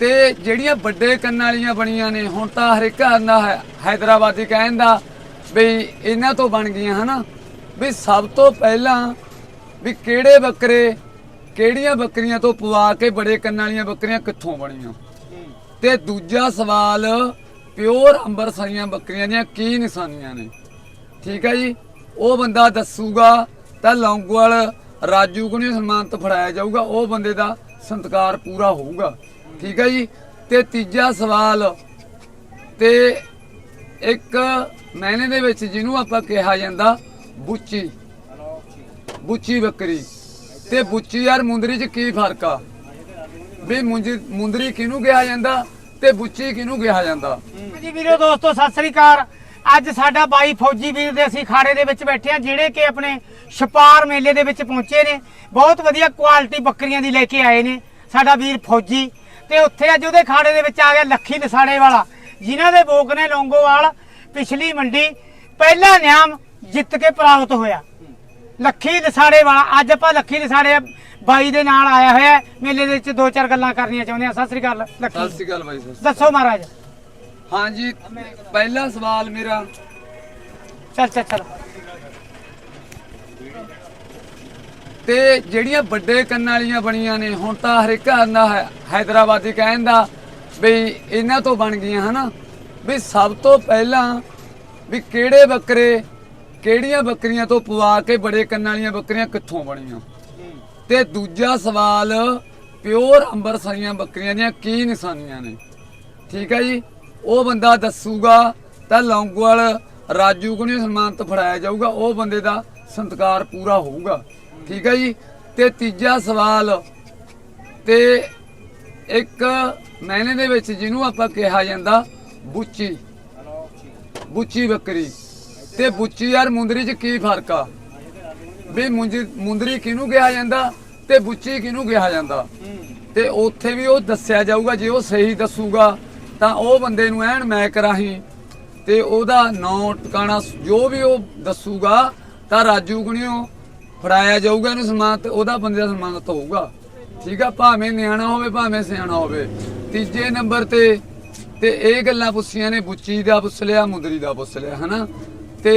ਤੇ ਜਿਹੜੀਆਂ ਵੱਡੇ ਕੰਨ ਵਾਲੀਆਂ ਬਣੀਆਂ ਨੇ, ਹੁਣ ਤਾਂ ਹਰ ਇੱਕ ਆਂਦਾ ਹੈ ਹైదరాబాਦੀ ਕਹਿੰਦਾ ਵੀ ਇਹਨਾਂ ਤੋਂ ਬਣ ਗਈਆਂ, ਹਨਾ? ਵੀ ਸਭ ਤੋਂ ਪਹਿਲਾਂ ਵੀ ਕਿਹੜੇ ਬੱਕਰੇ, ਕਿਹੜੀਆਂ ਬੱਕਰੀਆਂ ਤੋਂ ਪਵਾ ਕੇ ਬੜੇ ਕੰਨਾਂ ਵਾਲੀਆਂ ਬੱਕਰੀਆਂ ਕਿੱਥੋਂ ਬਣੀਆਂ? ਤੇ ਦੂਜਾ ਸਵਾਲ, ਪਿਓਰ ਅੰਬਰਸਰੀਆਂ ਬੱਕਰੀਆਂ ਦੀਆਂ ਕੀ ਨਿਸ਼ਾਨੀਆਂ ਨੇ? ਠੀਕ ਹੈ ਜੀ? ਉਹ ਬੰਦਾ ਦੱਸੂਗਾ, ਤਾਂ ਲੌਂਗਵਾਲ ਰਾਜੂ ਨੂੰ ਸਨਮਾਨਤ ਫੜਾਇਆ ਜਾਊਗਾ, ਉਹ ਬੰਦੇ ਦਾ ਸੰਤਕਾਰ ਪੂਰਾ ਹੋਊਗਾ। ਠੀਕ ਹੈ ਜੀ? ਤੇ ਤੀਜਾ ਸਵਾਲ, ਤੇ ਇੱਕ ਮਹੀਨੇ ਦੇ ਵਿੱਚ ਜਿਹਨੂੰ ਆਪਾਂ ਕਿਹਾ ਜਾਂਦਾ ਬੁੱਚੀ। ਬੁੱਚੀ ਬੱਕਰੀ। ਤੇ ਬੁੱਚੀ ਯਾਰ ਮੁੰਦਰੀ 'ਚ ਕੀ ਫ਼ਰਕ ਆ? ਵੀ ਮੁੰਜੀ, ਮੁੰਦਰੀ ਕਿਹਨੂੰ ਕਿਹਾ ਜਾਂਦਾ ਤੇ ਬੁੱਚੀ ਕਿਹਨੂੰ ਕਿਹਾ ਜਾਂਦਾ? ਜੀ ਵੀਰੋ, ਦੋਸਤੋ, ਸਤਿ ਸ੍ਰੀ ਅਕਾਲ। ਅੱਜ ਸਾਡਾ ਬਾਈ ਫੌਜੀ ਵੀਰ ਦੇ ਅਸੀਂ ਖਾੜੇ ਦੇ ਵਿੱਚ ਬੈਠੇ ਆ ਜਿਹੜੇ ਕਿ ਆਪਣੇ ਛਪਾਰ ਮੇਲੇ ਦੇ ਵਿੱਚ ਪਹੁੰਚੇ ਨੇ। ਬਹੁਤ ਵਧੀਆ ਕੁਆਲਿਟੀ ਬੱਕਰੀਆਂ ਦੀ ਲੈ ਕੇ ਆਏ ਨੇ। ਸਾਡਾ ਵੀਰ ਫੌਜੀ ਤੇ ਉੱਥੇ ਅੱਜ ਉਹਦੇ ਖਾੜੇ ਦੇ ਵਿੱਚ ਆ ਗਿਆ ਲੱਖੀ ਨਸਾੜੇ ਵਾਲਾ ਜਿਨ੍ਹਾਂ ਦੇ ਬੋਕ ਨੇ ਲੌਂਗੋਵਾਲ ਪਿਛਲੀ ਮੰਡੀ ਪਹਿਲਾ ਨਿਆਮ ਜਿੱਤ ਕੇ ਪ੍ਰਾਪਤ ਹੋਇਆ। ਲੱਖੀ ਨਸਾੜੇ ਵਾਲਾ ਅੱਜ ਆਪਾਂ ਲੱਖੀ ਨਸਾੜੇ ਬਾਈ ਦੇ ਨਾਲ ਆਇਆ ਹੋਇਆ। ਮੇਲੇ ਦੇ ਵਿੱਚ ਦੋ ਚਾਰ ਗੱਲਾਂ ਕਰਨੀਆਂ ਚਾਹੁੰਦੇ ਆ ਸਤਿ ਸ੍ਰੀ ਅਕਾਲ ਸਤਿ ਲੱਖੀ ਸ਼੍ਰੀ ਅਕਾਲ ਬਾਈ ਸਰ ਦੱਸੋ ਮਹਾਰਾਜ। ਹਾਂਜੀ ਪਹਿਲਾ ਸਵਾਲ ਮੇਰਾ। ਚੱਲ ਚੱਲ ਚੱਲ। ਤੇ ਜਿਹੜੀਆਂ ਵੱਡੇ ਕੰਨ ਵਾਲੀਆਂ ਬਣੀਆਂ ਨੇ, ਹੁਣ ਤਾਂ ਹਰ ਇੱਕ ਆਂਦਾ ਹੈ ਹైదరాబాదੀ ਕਹਿੰਦਾ ਵੀ ਇਹਨਾਂ ਤੋਂ ਬਣ ਗਈਆਂ, ਹਨਾ? ਵੀ ਸਭ ਤੋਂ ਪਹਿਲਾਂ ਵੀ ਕਿਹੜੇ ਬੱਕਰੇ, ਕਿਹੜੀਆਂ ਬੱਕਰੀਆਂ ਤੋਂ ਪਵਾ ਕੇ ਬੜੇ ਕੰਨਾਂ ਵਾਲੀਆਂ ਬੱਕਰੀਆਂ ਕਿੱਥੋਂ ਬਣੀਆਂ? ਤੇ ਦੂਜਾ ਸਵਾਲ, ਪਿਓਰ ਅੰਬਰਸਰੀਆਂ ਬੱਕਰੀਆਂ ਦੀਆਂ ਕੀ ਨਿਸ਼ਾਨੀਆਂ ਨੇ? ਠੀਕ ਹੈ ਜੀ? ਉਹ ਬੰਦਾ ਦੱਸੂਗਾ, ਤਾਂ ਲੌਂਗਵਾਲ ਰਾਜੂ ਨੂੰ ਸਨਮਾਨਤ ਫੜਾਇਆ ਜਾਊਗਾ, ਉਹ ਬੰਦੇ ਦਾ ਸੰਤਕਾਰ ਪੂਰਾ ਹੋਊਗਾ। ਠੀਕ ਹੈ ਜੀ? ਤੇ ਤੀਜਾ ਸਵਾਲ, ਤੇ ਇੱਕ ਮਹੀਨੇ ਦੇ ਵਿੱਚ ਜਿਹਨੂੰ ਆਪਾਂ ਕਿਹਾ ਜਾਂਦਾ ਬੁੱਚੀ। ਬੁੱਚੀ ਬੱਕਰੀ। ਤੇ ਬੁੱਚੀ ਯਾਰ ਮੁੰਦਰੀ 'ਚ ਕੀ ਫ਼ਰਕ ਆ? ਵੀ ਮੁੰਜੀ, ਮੁੰਦਰੀ ਕਿਹਨੂੰ ਕਿਹਾ ਜਾਂਦਾ ਤੇ ਬੁੱਚੀ ਕਿਹਨੂੰ ਕਿਹਾ ਜਾਂਦਾ? ਤੇ ਉੱਥੇ ਵੀ ਉਹ ਦੱਸਿਆ ਜਾਊਗਾ, ਜੇ ਉਹ ਸਹੀ ਦੱਸੂਗਾ, ਤਾਂ ਉਹ ਬੰਦੇ ਨੂੰ ਐਨ ਮੈਕ ਰਾਹੀਂ ਤੇ ਉਹਦਾ ਨਾਂ, ਟਿਕਾਣਾ ਜੋ ਵੀ ਉਹ ਦੱਸੂਗਾ, ਤਾਂ ਰਾਜੂ ਗੁਣਿਓ ਫੜਾਇਆ ਜਾਊਗਾ ਇਹਨੂੰ ਸਨਮਾਨਤ ਉਹਦਾ ਬੰਦੇ ਦਾ ਸਨਮਾਨ ਹੋਊਗਾ। ਠੀਕ ਆ, ਭਾਵੇਂ ਨਿਆਣਾ ਹੋਵੇ, ਭਾਵੇਂ ਸਿਆਣਾ ਹੋਵੇ। ਤੀਜੇ ਨੰਬਰ ਤੇ ਤੇ ਇਹ ਗੱਲਾਂ ਪੁੱਛੀਆਂ ਨੇ, ਬੁੱਚੀ ਦਾ ਪੁੱਛ ਲਿਆ, ਮੁੰਦਰੀ ਦਾ ਪੁੱਛ ਲਿਆ, ਹਨਾ? ਤੇ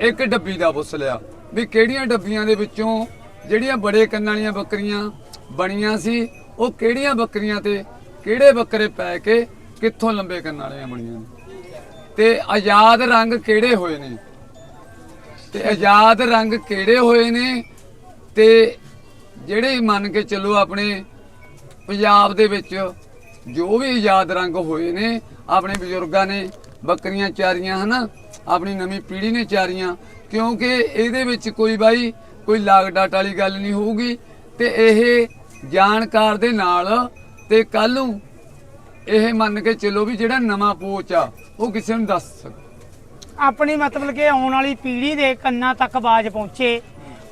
ਇੱਕ ਡੱਬੀ ਦਾ ਪੁੱਛ ਲਿਆ ਵੀ ਕਿਹੜੀਆਂ ਡੱਬੀਆਂ ਦੇ ਵਿੱਚੋਂ ਜਿਹੜੀਆਂ ਬੜੇ ਕੰਨਾਂ ਵਾਲੀਆਂ ਬੱਕਰੀਆਂ ਬਣੀਆਂ ਸੀ, ਉਹ ਕਿਹੜੀਆਂ ਬੱਕਰੀਆਂ ਤੇ ਕਿਹੜੇ ਬੱਕਰੇ ਪੈ ਕੇ ਕਿੱਥੋਂ ਲੰਬੇ ਕੰਨਾਂ ਵਾਲੀਆਂ ਬਣੀਆਂ ਨੇ? ਤੇ ਆਜ਼ਾਦ ਰੰਗ ਕਿਹੜੇ ਹੋਏ ਨੇ? ਤੇ ਆਜ਼ਾਦ ਰੰਗ ਕਿਹੜੇ ਹੋਏ ਨੇ? ਤੇ ਜਿਹੜੇ ਮੰਨ ਕੇ ਚੱਲੋ ਆਪਣੇ ਪੰਜਾਬ ਦੇ ਵਿੱਚ ਜੋ ਵੀ ਆਜ਼ਾਦ ਰੰਗ ਹੋਏ ਨੇ, ਆਪਣੇ ਬਜ਼ੁਰਗਾਂ ਨੇ, ਬੱਕਰੀਆਂ ਚਾਰੀਆਂ, ਹਨਾ? ਆਪਣੀ ਨਵੀਂ ਪੀੜ੍ਹੀ ਨੇ ਚਾਰੀਆਂ। ਕਿਉਂਕਿ ਇਹਦੇ ਵਿੱਚ ਕੋਈ ਬਾਈ, ਕੋਈ ਲਾਗ ਡਾਟ ਵਾਲੀ ਗੱਲ ਨਹੀਂ ਹੋਊਗੀ। ਤੇ ਇਹ ਜਾਣਕਾਰ ਦੇ ਨਾਲ ਤੇ ਕੱਲ ਨੂੰ ਇਹ ਮੰਨ ਕੇ ਚੱਲੋ ਵੀ ਜਿਹੜਾ ਨਵਾਂ ਪੋਚ ਆ, ਉਹ ਕਿਸੇ ਨੂੰ ਦੱਸ ਸਕੇ ਆਪਣੀ ਮਤਲਬ ਕਿ ਆਉਣ ਵਾਲੀ ਪੀੜ੍ਹੀ ਦੇ ਕੰਨਾਂ ਤੱਕ ਆਵਾਜ਼ ਪਹੁੰਚੇ।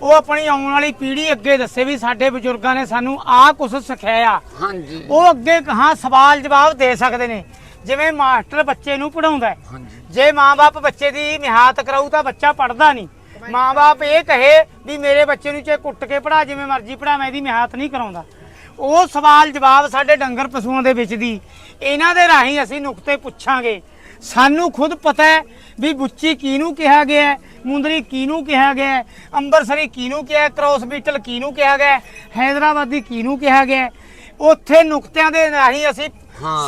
ਉਹ ਆਪਣੀ ਆਉਣ ਵਾਲੀ ਪੀੜ੍ਹੀ ਅੱਗੇ ਦੱਸੇ ਵੀ ਸਾਡੇ ਬਜ਼ੁਰਗਾਂ ਨੇ ਸਾਨੂੰ ਆਹ ਕੁਝ ਸਿਖਾਇਆ। ਹਾਂਜੀ। ਉਹ ਅੱਗੇ ਹਾਂ ਸਵਾਲ ਜਵਾਬ ਦੇ ਸਕਦੇ ਨੇ। ਜਿਵੇਂ ਮਾਸਟਰ ਬੱਚੇ ਨੂੰ ਪੜਾਉਂਦਾ ਜੇ ਮਾਂ-ਬਾਪ ਬੱਚੇ ਦੀ ਮਿਹਾਤ ਕਰਾਊ ਤਾਂ ਬੱਚਾ ਪੜਦਾ ਨਹੀਂ। ਮਾਂ-ਬਾਪ ਇਹ ਕਹੇ ਵੀ ਮੇਰੇ ਬੱਚੇ ਨੂੰ ਚਾਹੇ ਕੁੱਟ ਕੇ ਪੜਾ ਜਿਵੇਂ ਮਰਜ਼ੀ ਪੜਾ ਮੈਂ ਇਹਦੀ ਮਿਹਾਤ ਨਹੀਂ ਕਰਾਉਂਦਾ। ਉਹ ਸਵਾਲ ਜਵਾਬ ਸਾਡੇ ਡੰਗਰ ਪਸ਼ੂਆਂ ਦੇ ਵਿੱਚ ਦੀ। ਇਹਨਾਂ ਦੇ ਰਾਹੀਂ ਅਸੀਂ ਨੁਕਤੇ ਪੁੱਛਾਂਗੇ। ਸਾਨੂੰ ਖੁਦ ਪਤਾ ਹੈ ਵੀ ਬੁੱਚੀ ਕਿਹਨੂੰ ਕਿਹਾ ਗਿਆ ਹੈ ਮੁੰਦਰੀ ਕਿਹਨੂੰ ਕਿਹਾ ਗਿਆ ਹੈ ਅੰਬਰਸਰੀ ਕਿਹਨੂੰ ਕਿਹਾ ਹੈ ਕ੍ਰੋਸ ਬੀਟਲ ਕਿਹਨੂੰ ਕਿਹਾ ਗਿਆ ਹੈ ਹੈਦਰਾਬਾਦੀ ਕਿਹਨੂੰ ਕਿਹਾ ਗਿਆ ਹੈ। ਉੱਥੇ ਨੁਕਤਿਆਂ ਦੇ ਰਾਹੀਂ ਅਸੀਂ।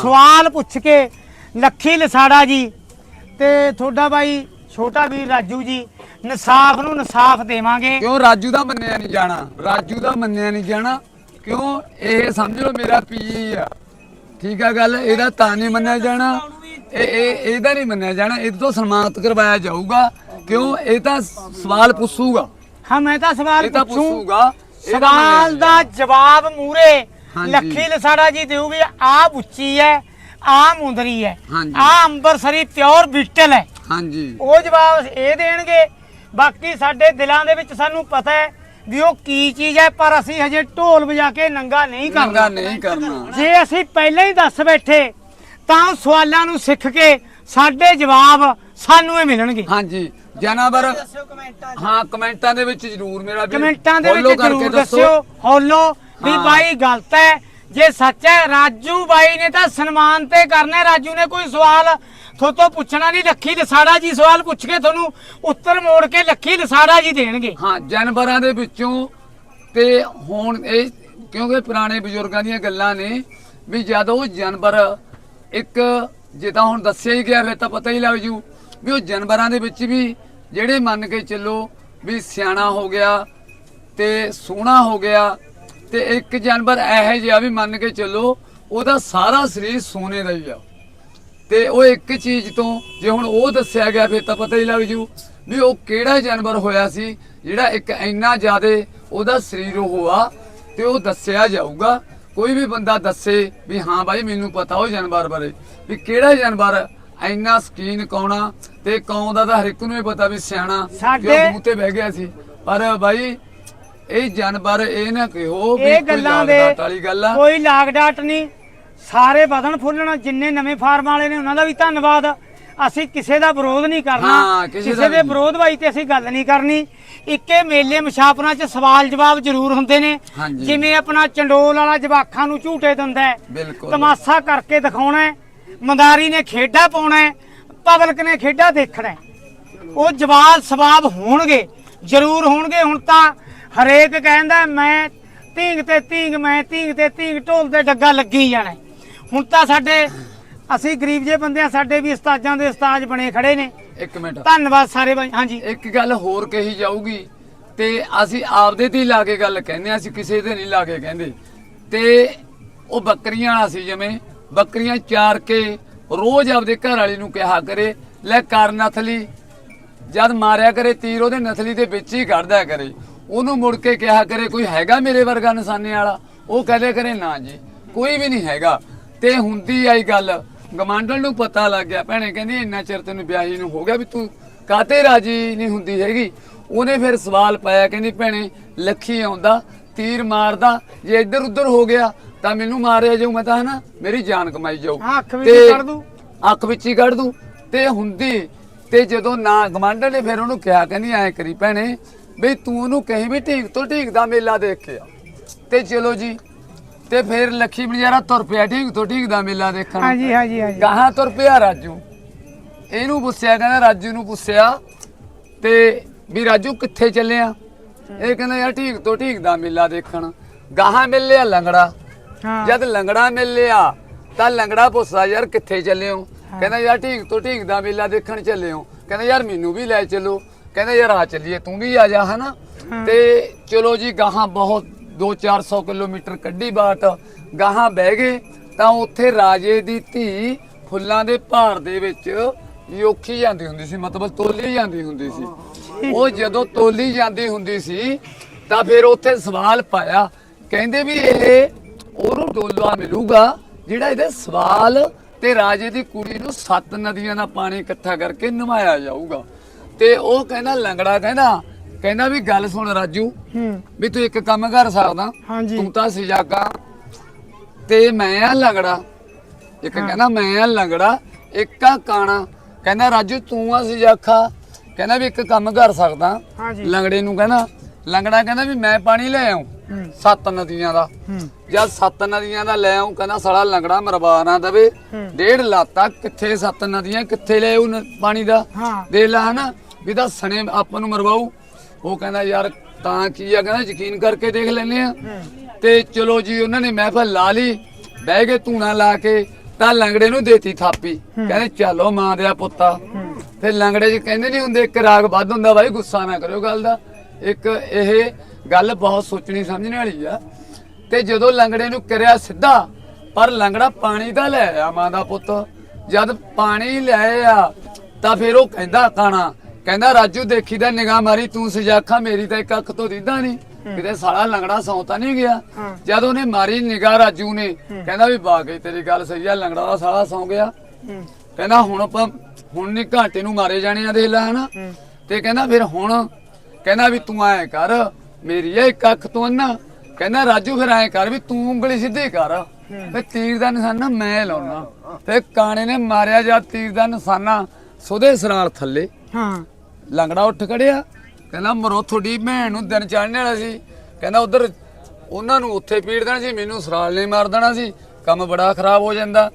ਸਵਾਲ ਪੁੱਛ ਕੇ ਲੱਖੀ ਲਸਾੜਾ ਜੀ ਤੇ ਤੁਹਾਡਾ ਬਾਈ ਛੋਟਾ ਵੀਰ ਰਾਜੂ ਜੀ ਇਨਸਾਫ ਨੂੰ ਇਨਸਾਫ ਦੇਵਾਂਗੇ। ਕਿਉਂ ਰਾਜੂ ਦਾ ਮੰਨਿਆ ਨਹੀਂ ਜਾਣਾ? ਰਾਜੂ ਦਾ ਮੰਨਿਆ ਨਹੀਂ ਜਾਣਾ। ਕਿਉਂ? ਇਹ ਸਮਝ ਲਓ ਮੇਰਾ ਪੀ ਆ। ਠੀਕ ਆ ਗੱਲ ਇਹਦਾ ਤਾਂ ਨਹੀਂ ਮੰਨਿਆ ਜਾਣਾ। ਇਹ ਇਹ ਇਹਦਾ ਨਹੀਂ ਮੰਨਿਆ ਜਾਣਾ। ਇਹ ਤੋਂ ਸਨਮਾਨਿਤ ਕਰਵਾਇਆ ਜਾਊਗਾ। ਕਿਉਂ? ਇਹ ਤਾਂ ਸਵਾਲ ਪੁੱਛੂਗਾ। ਹਾਂ ਮੈਂ ਤਾਂ ਸਵਾਲ ਇਹ ਤਾਂ ਪੁੱਛੂ। ਪੁੱਛੂਗਾ। ਇਹ ਤਾਂ ਸਵਾਲ ਦਾ ਜਵਾਬ ਮੂਰੇ ਹਾਂਜੀ। ਲੱਖੀ ਲਸਾੜਾ ਜੀ ਦੇਊ ਵੀ ਆ ਬੁੱਚੀ ਹੈ ਆ ਮੁੰਦਰੀ ਹੈ ਹਾਂਜੀ। ਆ ਅੰਬਰਸਰੀ ਪਿਓਰ ਬਿੱਟਲ ਹੈ। ਹਾਂਜੀ। ਉਹ ਜਵਾਬ ਇਹ ਦੇਣਗੇ। ਬਾਕੀ ਸਾਡੇ ਦਿਲਾਂ ਦੇ ਵਿੱਚ ਸਾਨੂੰ ਪਤਾ ਹੈ ਵੀ ਉਹ ਕੀ ਚੀਜ਼ ਹੈ ਪਰ ਅਸੀਂ ਹਜੇ ਢੋਲ ਵਜਾ ਕੇ ਨੰਗਾ ਨਹੀਂ ਕਰਨਾ। ਨਹੀਂ ਕਰਨਾ। ਜੇ ਅਸੀਂ ਪਹਿਲਾਂ ਹੀ ਦੱਸ ਬੈਠੇ ਤਾਂ ਉਹ ਸਵਾਲਾਂ ਨੂੰ ਸਿੱਖ ਕੇ ਸਾਡੇ ਜਵਾਬ ਸਾਨੂੰ ਹੀ ਮਿਲਣਗੇ। ਹਾਂਜੀ ਜਾਨਵਰ ਹਾਂ ਕਮੈਂਟਾਂ ਦੇ ਵਿੱਚ ਜਰੂਰ ਮੇਰਾ ਵੀਰ ਕਮੈਂਟਾਂ ਦੇ ਵਿੱਚ ਜਰੂਰ ਦੱਸਿਓ ਹੌਲੋ ਵੀ। ਬਾਈ ਗਲਤ ਹੈ। ਜੇ ਸੱਚ ਹੈ ਰਾਜੂ ਬਾਈ ਨੇ ਤਾਂ ਸਨਮਾਨ ਤੇ ਕਰਨਾ ਹੈ। ਰਾਜੂ ਨੇ ਕੋਈ ਸਵਾਲ ਥੋਤੋਂ ਪੁੱਛਣਾ ਨਹੀਂ। ਲੱਖੀ ਲਸਾੜਾ ਜੀ ਸਵਾਲ ਪੁੱਛ ਕੇ ਤੁਹਾਨੂੰ ਉੱਤਰ ਮੋੜ ਕੇ ਲੱਖੀ ਲਸਾੜਾ ਜੀ ਦੇਣਗੇ। ਹਾਂ ਜਾਨਵਰਾਂ ਦੇ ਵਿੱਚੋਂ ਤੇ ਹੁਣ ਇਹ ਕਿਉਂਕਿ ਪੁਰਾਣੇ ਬਜ਼ੁਰਗਾਂ ਦੀਆਂ ਗੱਲਾਂ ਨੇ ਵੀ ਜਦ ਉਹ ਜਾਨਵਰ ਇੱਕ ਜਿੱਦਾਂ ਹੁਣ ਦੱਸਿਆ ਹੀ ਗਿਆ, ਫਿਰ ਤਾਂ ਪਤਾ ਹੀ ਲੱਗ ਜੂ ਵੀ ਉਹ ਜਾਨਵਰਾਂ ਦੇ ਵਿੱਚ ਵੀ ਜਿਹੜੇ ਮੰਨ ਕੇ ਚੱਲੋ ਵੀ ਸਿਆਣਾ ਹੋ ਗਿਆ ਤੇ ਸੋਹਣਾ ਹੋ ਗਿਆ ਤੇ ਇੱਕ ਜਾਨਵਰ ਇਹੋ ਜਿਹਾ ਵੀ ਮੰਨ ਕੇ ਚੱਲੋ ਉਹਦਾ ਸਾਰਾ ਸਰੀਰ ਸੋਨੇ ਦਾ ਹੀ ਆ। ਤੇ ਉਹ ਇੱਕ ਚੀਜ਼ ਤੋਂ ਜੇ ਹੁਣ ਉਹ ਦੱਸਿਆ ਗਿਆ, ਫਿਰ ਤਾਂ ਪਤਾ ਹੀ ਲੱਗ ਜੂ ਵੀ ਉਹ ਕਿਹੜਾ ਜਾਨਵਰ ਹੋਇਆ ਸੀ ਜਿਹੜਾ ਇੱਕ ਇੰਨਾ ਜ਼ਿਆਦੇ ਉਹਦਾ ਸਰੀਰ ਉਹ ਆ ਤੇ ਉਹ ਦੱਸਿਆ ਜਾਊਗਾ ਕੋਈ ਵੀ ਬੰਦਾ ਦੱਸੇ ਵੀ ਹਾਂ ਬਾਈ ਮੈਨੂੰ ਪਤਾ ਉਹ ਜਾਨਵਰ ਬਾਰੇ ਵੀ ਕਿਹੜਾ ਜਾਨਵਰ ਇੰਨਾ ਸਕੀਨ ਕੌਣਾ ਤੇ ਕੌਣ ਦਾ ਤਾਂ ਹਰ ਇੱਕ ਨੂੰ ਹੀ ਪਤਾ ਵੀ ਸਿਆਣਾ ਸਾਡੇ- ਕਿ ਉਹ ਮੂੰਹ ਤੇ ਬਹਿ ਗਿਆ ਸੀ। ਪਰ ਬਾਈ ਇਹ ਜਾਨਵਰ ਇਹ ਨਾ ਕਿਹੋ ਵੀ ਗੱਲਾਂ ਦੇ ਕੋਈ ਲਾਗ ਡਾਟ ਨਹੀਂ। ਸਾਰੇ ਵਧਣ ਫੁੱਲਣ ਜਿੰਨੇ ਨਵੇਂ ਫਾਰਮ ਵਾਲੇ ਨੇ ਉਹਨਾਂ ਦਾ ਵੀ ਧੰਨਵਾਦ। ਅਸੀਂ ਕਿਸੇ ਦਾ ਵਿਰੋਧ ਨਹੀਂ ਕਰਨਾ। ਕਿਸੇ ਦਾ। ਵਿਰੋਧ ਬਾਈ ਤੇ ਅਸੀਂ ਗੱਲ ਨਹੀਂ ਕਰਨੀ। ਇੱਕੇ ਮੇਲੇ ਮੁਸ਼ਾਫਰਾਂ 'ਚ ਸਵਾਲ ਜਵਾਬ ਜ਼ਰੂਰ ਹੁੰਦੇ ਨੇ ਹਾਂਜੀ। ਜਿਵੇਂ ਆਪਣਾ ਚੰਡੋਲ ਵਾਲਾ ਜਵਾਖਾਂ ਨੂੰ ਝੂਟੇ ਦਿੰਦਾ ਹੈ ਬਿਲਕੁਲ ਤਮਾਸ਼ਾ ਕਰਕੇ ਦਿਖਾਉਣਾ ਹੈ ਮੰਦਾਰੀ ਨੇ ਖੇਡਾਂ ਪਾਉਣਾ ਹੈ ਪਬਲਿਕ ਨੇ ਖੇਡਾਂ ਦੇਖਣਾ ਹੈ ਉਹ ਜਵਾਬ ਸਵਾਬ ਹੋਣਗੇ ਜ਼ਰੂਰ ਹੋਣਗੇ ਹੁਣ ਤਾਂ ਹਰੇਕ ਕਹਿੰਦਾ ਮੈਂ ਧੀਂਗ ਤੇ ਧੀਂਗ ਮੈਂ ਧੀਂਗ ਤੇ ਧੀਂਗ ਢੋਲ ਤੇ ਡੱਗਾ ਲੱਗੀ ਜਾਣਾ ਹੈ। ਹੁਣ ਤਾਂ ਸਾਡੇ ਅਸੀਂ ਗਰੀਬ ਜੇ ਬੰਦੇ ਆ ਸਾਡੇ ਵੀ ਉਸਤਾਦਾਂ ਦੇ ਉਸਤਾਦ ਬਣੇ ਖੜੇ ਨੇ। ਇੱਕ ਮਿੰਟ। ਧੰਨਵਾਦ ਸਾਰੇ ਬਾਈ ਹਾਂਜੀ। ਇੱਕ ਗੱਲ ਹੋਰ ਕਹੀ ਜਾਊਗੀ ਤੇ ਅਸੀਂ ਆਪਦੇ ਤੇ ਹੀ ਲਾ ਕੇ ਗੱਲ ਕਹਿੰਦੇ ਹਾਂ, ਅਸੀਂ ਕਿਸੇ ਤੇ ਨਹੀਂ ਲਾ ਕੇ ਕਹਿੰਦੇ। ਤੇ ਉਹ ਬੱਕਰੀਆਂ ਵਾਲਾ ਸੀ ਜਿਵੇਂ ਬੱਕਰੀਆਂ ਚਾਰ ਕੇ ਰੋਜ਼ ਆਪਦੇ ਘਰ ਵਾਲੀ ਨੂੰ ਕਿਹਾ ਕਰੇ ਲੈ ਕਰ ਨਥਲੀ ਜਦ ਮਾਰਿਆ ਕਰੇ ਤੀਰ ਉਹਦੇ ਨਥਲੀ ਦੇ ਵਿੱਚ ਹੀ ਕੱਢਦਾ ਕਰੇ। ਉਹਨੂੰ ਮੁੜ ਕੇ ਕਿਹਾ ਕਰੇ ਕੋਈ ਹੈਗਾ ਮੇਰੇ ਵਰਗਾ ਨਿਸ਼ਾਨੇ ਵਾਲਾ? ਉਹ ਕਹਦੇ ਕਰੇ ਨਾ ਜੀ ਕੋਈ ਵੀ ਨਹੀਂ ਹੈਗਾ। ਤੇ ਹੁੰਦੀ ਆਈ ਗੱਲ ਗਮਾਂਡਲ ਨੂੰ ਪਤਾ ਲੱਗ ਗਿਆ ਭੈਣੇ ਕਹਿੰਦੀ ਇੰਨਾ ਚਿਰ ਤੈਨੂੰ ਵਿਆਹੀ ਨੂੰ ਹੋ ਗਿਆ ਵੀ ਤੂੰ ਕਾਤੇ ਰਾਜੀ ਨਹੀਂ ਹੁੰਦੀ ਹੈਗੀ? ਉਹਨੇ ਫਿਰ ਸਵਾਲ ਪਾਇਆ ਕਹਿੰਦੀ ਭੈਣੇ ਲੱਖੀ ਆਉਂਦਾ ਤੀਰ ਮਾਰਦਾ ਜੇ ਇੱਧਰ ਉੱਧਰ ਹੋ ਗਿਆ ਤਾਂ ਮੈਨੂੰ ਮਾਰਿਆ ਜਾਊ ਮੈਂ ਤਾਂ ਹਨਾ ਮੇਰੀ ਜਾਨ ਕਮਾਈ ਜਾਊ। ਅੱਖ ਵਿੱਚ ਹੀ ਕੱਢ ਦੂੰ। ਅੱਖ ਵਿੱਚ ਹੀ ਕੱਢ ਦੂੰ ਤੇ ਹੁੰਦੀ ਤੇ ਜਦੋਂ ਨਾ ਗਮਾਂਡਰ ਨੇ ਫਿਰ ਉਹਨੂੰ ਕਿਹਾ ਕਹਿੰਦੀ ਐ ਕਰੀ ਭੈਣੇ ਬਈ ਤੂੰ ਉਹਨੂੰ ਕਹੀਂ ਵੀ ਢੀਕ ਤੋਂ ਢੀਕ ਦਾ ਮੇਲਾ ਦੇਖ ਕੇ ਆ। ਤੇ ਚਲੋ ਜੀ ਤੇ ਫਿਰ ਲੱਖੀ ਬਲਿਆਰਾ ਤੁਰ ਪਿਆ ਢੀਕ ਤੋਂ ਢੀਕ ਦਾ ਮੇਲਾ ਦੇਖਣ। ਹਾਂਜੀ ਹਾਂਜੀ ਹਾਂਜੀ। ਗਾਹਾਂ ਤੁਰ ਪਿਆ ਰਾਜੂ। ਇਹਨੂੰ ਪੁੱਛਿਆ ਕਹਿੰਦਾ ਰਾਜੂ ਨੂੰ ਪੁੱਛਿਆ ਤੇ ਵੀ ਰਾਜੂ ਕਿੱਥੇ ਚੱਲੇ ਆ ਇਹ ਕਹਿੰਦਾ ਯਾਰ ਢੀਕ ਤੋਂ ਢੀਕ ਦਾ ਮੇਲਾ ਦੇਖਣ। ਗਾਹਾਂ ਮਿਲ ਲਿਆ ਲੰਗੜਾ। ਹਾਂ। ਜਦ ਲੰਗੜਾ ਮਿਲ ਲਿਆ ਤਾਂ ਲੰਗੜਾ ਪੁੱਛਦਾ ਯਾਰ ਕਿੱਥੇ ਚੱਲੇ ਹੋ। ਕਹਿੰਦਾ ਯਾਰ ਠੀਕ ਤੋਂ ਠੀਕ ਦਾ ਮੇਲਾ ਦੇਖਣ ਚੱਲੇ ਹੋ ਕਹਿੰਦਾ ਯਾਰ ਮੈਨੂੰ ਵੀ ਲੈ ਚੱਲੋ। ਕਹਿੰਦਾ ਯਾਰ ਆ ਚੱਲੀਏ ਤੂੰ ਵੀ ਆ ਜਾ ਹਨਾ? ਤੇ ਚਲੋ ਜੀ ਗਾਹਾਂ ਬਹੁਤ 2-400 ਕਿਲੋਮੀਟਰ ਕੱਢੀ ਬਾਟ ਗਾਹਾਂ ਬਹਿ ਗਏ, ਤਾਂ ਉੱਥੇ ਰਾਜੇ ਦੀ ਧੀ ਫੁੱਲਾਂ ਦੇ ਭਾਰ ਦੇ ਵਿੱਚ ਯੋਖੀ ਜਾਂਦੀ ਹੁੰਦੀ ਸੀ, ਮਤਲਬ ਤੋਲੀ ਜਾਂਦੀ ਹੁੰਦੀ ਸੀ। ਉਹ ਜਦੋਂ ਤੋਲੀ ਜਾਂਦੀ ਹੁੰਦੀ ਸੀ, ਤਾਂ ਫਿਰ ਉੱਥੇ ਸਵਾਲ ਪਾਇਆ। ਕਹਿੰਦੇ ਵੀ ਇਹ ਉਹਨੂੰ ਡੋਲਵਾ ਮਿਲੂਗਾ, ਜਿਹੜਾ ਇਹਦੇ ਸਵਾਲ ਤੇ ਰਾਜੇ ਦੀ ਕੁੜੀ ਨੂੰ ਸੱਤ ਨਦੀਆਂ ਦਾ ਪਾਣੀ ਇਕੱਠਾ ਕਰਕੇ ਨਵਾਇਆ ਜਾਊਗਾ। ਤੇ ਉਹ ਕਹਿੰਦਾ, ਲੰਗੜਾ ਕਹਿੰਦਾ ਕਹਿੰਦਾ ਵੀ ਗੱਲ ਸੁਣ ਰਾਜੂ। ਹੂੰ। ਵੀ ਤੂੰ ਇੱਕ ਕੰਮ ਕਰ ਸਕਦਾ। ਹਾਂਜੀ। ਤੂੰ ਤਾਂ ਸਜਾਗਾ। ਤੇ ਮੈਂ ਆ ਲੰਗੜਾ। ਇੱਕ ਕਹਿੰਦਾ ਮੈਂ ਆ ਲੰਗੜਾ ਇੱਕ ਆ ਕਾਣਾ। ਕਹਿੰਦਾ ਰਾਜੂ ਤੂੰ ਆ ਸਜਾਖਾ। ਕਹਿੰਦਾ ਵੀ ਇੱਕ ਕੰਮ ਕਰ ਸਕਦਾ। ਹਾਂਜੀ। ਲੰਗੜੇ ਨੂੰ ਕਹਿੰਦਾ ਲੰਗੜਾ ਕਹਿੰਦਾ ਵੀ ਮੈਂ ਪਾਣੀ ਲੈ ਆਉਂ। ਹੂੰ। ਸੱਤ ਨਦੀਆਂ ਦਾ। ਹੂੰ। ਜਦ ਸੱਤ ਨਦੀਆਂ ਦਾ ਲੈ ਆਉਂ ਕਹਿੰਦਾ ਸਾਲਾ ਲੰਗੜਾ ਮਰਵਾ ਨਾ ਦਵੇ। ਹੂੰ। ਡੇਢ ਲਾਤਾ ਕਿੱਥੇ ਸੱਤ ਨਦੀਆਂ ਕਿੱਥੇ ਲੈ ਆਉ ਪਾਣੀ ਦਾ? ਹਾਂ। ਦੇ ਲਾ ਹਨਾ ਵੀ ਤਾਂ ਸਣੇ ਆਪਾਂ ਨੂੰ ਮਰਵਾਉ ਉਹ ਕਹਿੰਦਾ ਯਾਰ ਤਾਂ ਕੀ ਆ? ਕਹਿੰਦਾ ਯਕੀਨ ਕਰਕੇ ਦੇਖ ਲੈਨੇ ਆ ਤੇ ਚਲੋ ਜੀ ਉਹਨਾਂ ਨੇ ਮਹਿਫਲ ਲਾ ਲਈ ਬਹਿ ਕੇ ਧੂਣਾ ਲਾ ਕੇ ਤਾਂ ਲੰਗੜੇ ਨੂੰ ਦੇਤੀ ਥਾਪੀ। ਕਹਿੰਦੇ ਚਲੋ ਮਾਂ ਦੇ ਪੁੱਤਾ। ਫਿਰ ਲੰਗੜੇ ਜੀ ਕਹਿੰਦੇ ਨਹੀਂ ਹੁੰਦੇ ਇੱਕ ਰਾਗ ਵੱਧ ਹੁੰਦਾ ਬਾਈ ਗੁੱਸਾ ਨਾ ਕਰਿਓ ਗੱਲ ਦਾ। ਇੱਕ ਇਹ ਗੱਲ ਬਹੁਤ ਸੋਚਣੀ ਸਮਝਣ ਵਾਲੀ ਆ। ਤੇ ਜਦੋਂ ਲੰਗੜੇ ਨੂੰ ਕਰਿਆ ਸਿੱਧਾ ਪਰ ਲੰਗੜਾ ਪਾਣੀ ਦਾ ਲੈ ਆਇਆ ਮਾਂ ਦਾ ਪੁੱਤ। ਜਦ ਪਾਣੀ ਲੈ ਆ ਤਾਂ ਫਿਰ ਉਹ ਕਹਿੰਦਾ ਕਾਣਾ ਕਹਿੰਦਾ ਰਾਜੂ ਦੇਖੀ ਦਾ ਨਿਗਾਹ ਮਾਰੀ ਤੂੰ ਸਜਾਖਾ ਮੇਰੀ ਤਾਂ ਇੱਕ ਅੱਖ ਤੋਂ ਦੀਦਾ ਨਹੀਂ ਕਿਤੇ ਸਾਲਾ ਲੰਗੜਾ ਸੌਂ ਤਾਂ ਨਹੀਂ ਗਿਆ। ਜਦ ਉਹਨੇ ਮਾਰੀ ਨਿਗਾਹ ਰਾਜੂ ਨੇ ਕਹਿੰਦਾ ਵੀ ਬਾਗੇ ਤੇਰੀ ਗੱਲ ਸਹੀ ਆ ਲੰਗੜਾ ਦਾ ਸਾਲਾ ਸੌਂ ਗਿਆ। ਕਹਿੰਦਾ ਹੁਣ ਆਪਾਂ ਹੁਣ ਨਹੀਂ ਘਾਟੇ ਨੂੰ ਮਾਰੇ ਜਾਣੇ ਆ ਦੇਖ ਲੈ ਹਨਾ। ਤੇ ਕਹਿੰਦਾ ਫਿਰ ਹੁਣ ਕਹਿੰਦਾ ਵੀ ਤੂੰ ਐ ਕਰ ਮੇਰੀ ਇਹ ਇੱਕ ਅੱਖ ਤੋਂ ਨਾ ਕਹਿੰਦਾ ਰਾਜੂ ਫਿਰ ਐ ਕਰ ਵੀ ਤੂੰ ਉਂਗਲੀ ਸਿੱਧੀ ਕਰ। ਤੇ ਤੀਰ ਦਾ ਨਿਸ਼ਾਨਾ ਮੈਂ ਲਾਉਣਾ। ਤੇ ਕਾਣੇ ਨੇ ਮਾਰਿਆ ਜਦ ਤੀਰ ਦਾ ਨਿਸ਼ਾਨਾ ਸੁਦੇ ਸਰਾਲ ਥੱਲੇ। ਹਾਂ। ਲੰਗੜਾ ਉੱਠ ਖੜਿਆ। ਕਹਿੰਦਾ, ਮਰੋ ਤੁਹਾਡੀ ਭੈਣ ਨੂੰ ਦਿਨ ਚੜ੍ਹਨੇ ਵਾਲਾ ਸੀ। ਕਹਿੰਦਾ, ਉਧਰ ਉਹਨਾਂ ਨੂੰ ਉੱਥੇ ਪੀੜ ਦੇਣਾ ਸੀ, ਮੈਨੂੰ ਸਰਾਲ ਨੇ ਮਾਰ ਦੇਣਾ ਸੀ। ਕੰਮ ਬੜਾ ਖਰਾਬ ਹੋ ਜਾਂਦਾ।